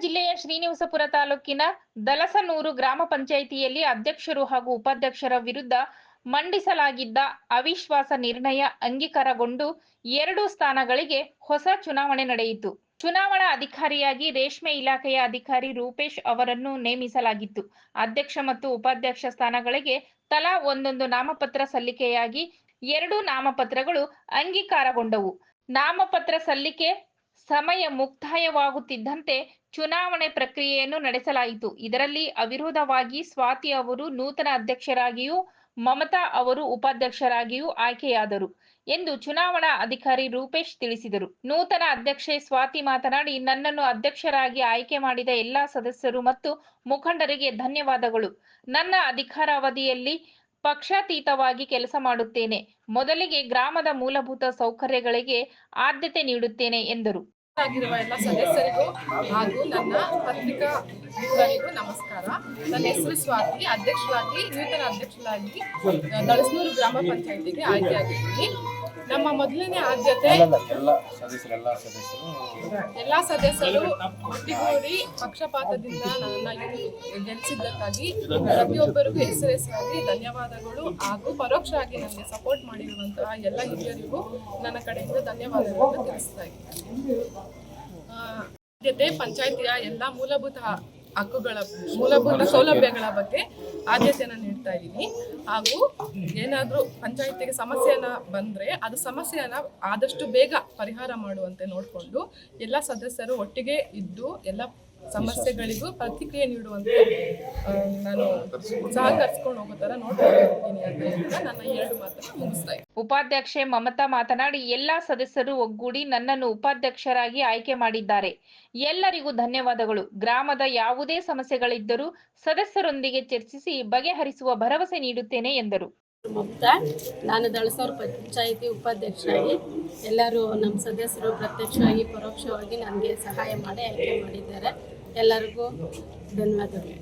ಜಿಲ್ಲೆಯ ಶ್ರೀನಿವಾಸಪುರ ತಾಲೂಕಿನ ದಲಸನೂರು ಗ್ರಾಮ ಪಂಚಾಯಿತಿಯಲ್ಲಿ ಅಧ್ಯಕ್ಷರು ಹಾಗೂ ಉಪಾಧ್ಯಕ್ಷರ ವಿರುದ್ಧ ಮಂಡಿಸಲಾಗಿದ್ದ ಅವಿಶ್ವಾಸ ನಿರ್ಣಯ ಅಂಗೀಕಾರಗೊಂಡು ಎರಡು ಸ್ಥಾನಗಳಿಗೆ ಹೊಸ ಚುನಾವಣೆ ನಡೆಯಿತು. ಚುನಾವಣಾ ಅಧಿಕಾರಿಯಾಗಿ ರೇಷ್ಮೆ ಇಲಾಖೆಯ ಅಧಿಕಾರಿ ರೂಪೇಶ್ ಅವರನ್ನು ನೇಮಿಸಲಾಗಿತ್ತು. ಅಧ್ಯಕ್ಷ ಮತ್ತು ಉಪಾಧ್ಯಕ್ಷ ಸ್ಥಾನಗಳಿಗೆ ತಲಾ ಒಂದೊಂದು ನಾಮಪತ್ರ ಸಲ್ಲಿಕೆಯಾಗಿ ಎರಡು ನಾಮಪತ್ರಗಳು ಅಂಗೀಕಾರಗೊಂಡವು. ನಾಮಪತ್ರ ಸಲ್ಲಿಕೆ ಸಮಯ ಮುಕ್ತಾಯವಾಗುತ್ತಿದ್ದಂತೆ ಚುನಾವಣೆ ಪ್ರಕ್ರಿಯೆಯನ್ನು ನಡೆಸಲಾಯಿತು. ಇದರಲ್ಲಿ ಅವಿರೋಧವಾಗಿ ಸ್ವಾತಿ ಅವರು ನೂತನ ಅಧ್ಯಕ್ಷರಾಗಿಯೂ, ಮಮತಾ ಅವರು ಉಪಾಧ್ಯಕ್ಷರಾಗಿಯೂ ಆಯ್ಕೆಯಾದರು ಎಂದು ಚುನಾವಣಾ ಅಧಿಕಾರಿ ರೂಪೇಶ್ ತಿಳಿಸಿದರು. ನೂತನ ಅಧ್ಯಕ್ಷೆ ಸ್ವಾತಿ ಮಾತನಾಡಿ, ನನ್ನನ್ನು ಅಧ್ಯಕ್ಷರಾಗಿ ಆಯ್ಕೆ ಮಾಡಿದ ಎಲ್ಲಾ ಸದಸ್ಯರು ಮತ್ತು ಮುಖಂಡರಿಗೆ ಧನ್ಯವಾದಗಳು. ನನ್ನ ಅಧಿಕಾರಾವಧಿಯಲ್ಲಿ ಪಕ್ಷಾತೀತವಾಗಿ ಕೆಲಸ ಮಾಡುತ್ತೇನೆ. ಮೊದಲಿಗೆ ಗ್ರಾಮದ ಮೂಲಭೂತ ಸೌಕರ್ಯಗಳಿಗೆ ಆದ್ಯತೆ ನೀಡುತ್ತೇನೆ ಎಂದರು. ಆಗಿರುವ ಎಲ್ಲ ಸದಸ್ಯರಿಗೂ ಹಾಗೂ ನನ್ನ ಪತ್ರಿಕಾ ಮಿತ್ರರಿಗೂ ನಮಸ್ಕಾರ. ನನ್ನ ಹೆಸರು ಸ್ವಾತಿ, ಅಧ್ಯಕ್ಷರಾಗಿ, ನೂತನ ಅಧ್ಯಕ್ಷರಾಗಿ ದಳಸನೂರು ಗ್ರಾಮ ಪಂಚಾಯತಿಗೆ ಆಯ್ಕೆಯಾಗಿದ್ದೀನಿ. ನಮ್ಮ ಮೊದಲನೇ ಆದ್ಯತೆ ಎಲ್ಲ ಸದಸ್ಯರು ಎಲ್ಲ ಸದಸ್ಯರು. ಎಲ್ಲ ಸದಸ್ಯರು ಒಟ್ಟಿಗೂಡಿ ಪಕ್ಷಪಾತದಿಂದ ನನ್ನ ಗೆಲ್ಲಿಸಿದ್ದಕ್ಕಾಗಿ ಪ್ರತಿಯೊಬ್ಬರಿಗೂ ಹೆಸರು ಹೆಸರಾಗಿ ಧನ್ಯವಾದಗಳು ಹಾಗೂ ಪರೋಕ್ಷವಾಗಿ ನನಗೆ ಸಪೋರ್ಟ್ ಮಾಡಿರುವಂತಹ ಎಲ್ಲ ಹಿರಿಯರಿಗೂ ನನ್ನ ಕಡೆಯಿಂದ ಧನ್ಯವಾದಗಳನ್ನು ತಿಳಿಸ್ತಾ ಇದ್ದೀನಿ. ಆದ್ಯತೆ ಪಂಚಾಯತಿಯ ಎಲ್ಲ ಮೂಲಭೂತ ಹಕ್ಕುಗಳ ಮೂಲಭೂತ ಸೌಲಭ್ಯಗಳ ಬಗ್ಗೆ ಆದ್ಯತೆಯನ್ನು ನೀಡ್ತಾ ಇದ್ದೀನಿ ಹಾಗೂ ಏನಾದರೂ ಪಂಚಾಯಿತಿಗೆ ಸಮಸ್ಯೆನ ಬಂದರೆ ಅದು ಸಮಸ್ಯೆಯನ್ನು ಆದಷ್ಟು ಬೇಗ ಪರಿಹಾರ ಮಾಡುವಂತೆ ನೋಡಿಕೊಂಡು ಎಲ್ಲ ಸದಸ್ಯರು ಒಟ್ಟಿಗೆ ಇದ್ದು ಎಲ್ಲ ಸಮಸ್ಯೆಗಳಿಗೂ ಪ್ರತಿಕ್ರಿಯೆ ನೀಡುವಂತೆ ನಾನು ಸಹಕರಿಸ್ಕೊಂಡು ಹೋಗೋ ತರ ನೋಡ್ತಾ ಅಂತ ಹೇಳ್ತಾ ನನ್ನ ಎರಡು ಮಾತನ್ನು ಮುಗಿಸ್ತಾ ಇದ್ದೀನಿ. ಉಪಾಧ್ಯಕ್ಷೆ ಮಮತಾ ಮಾತನಾಡಿ ಎಲ್ಲಾ ಸದಸ್ಯರು ಒಗ್ಗೂಡಿ ನನ್ನನ್ನು ಉಪಾಧ್ಯಕ್ಷರಾಗಿ ಆಯ್ಕೆ ಮಾಡಿದ್ದಾರೆ. ಎಲ್ಲರಿಗೂ ಧನ್ಯವಾದಗಳು. ಗ್ರಾಮದ ಯಾವುದೇ ಸಮಸ್ಯೆಗಳಿದ್ದರೂ ಸದಸ್ಯರೊಂದಿಗೆ ಚರ್ಚಿಸಿ ಬಗೆಹರಿಸುವ ಭರವಸೆ ನೀಡುತ್ತೇನೆ ಎಂದರು. ಮಮತಾ ನಾನು ದಳಸೂರು ಪಂಚಾಯಿತಿ ಉಪಾಧ್ಯಕ್ಷರಾಗಿ ಎಲ್ಲರೂ ನಮ್ಮ ಸದಸ್ಯರು ಪ್ರತ್ಯಕ್ಷವಾಗಿ, ಪರೋಕ್ಷವಾಗಿ ನನಗೆ ಸಹಾಯ ಮಾಡಿ, ಆಯ್ಕೆ ಮಾಡಿದ್ದಾರೆ. ಎಲ್ಲರಿಗೂ ಧನ್ಯವಾದಗಳು.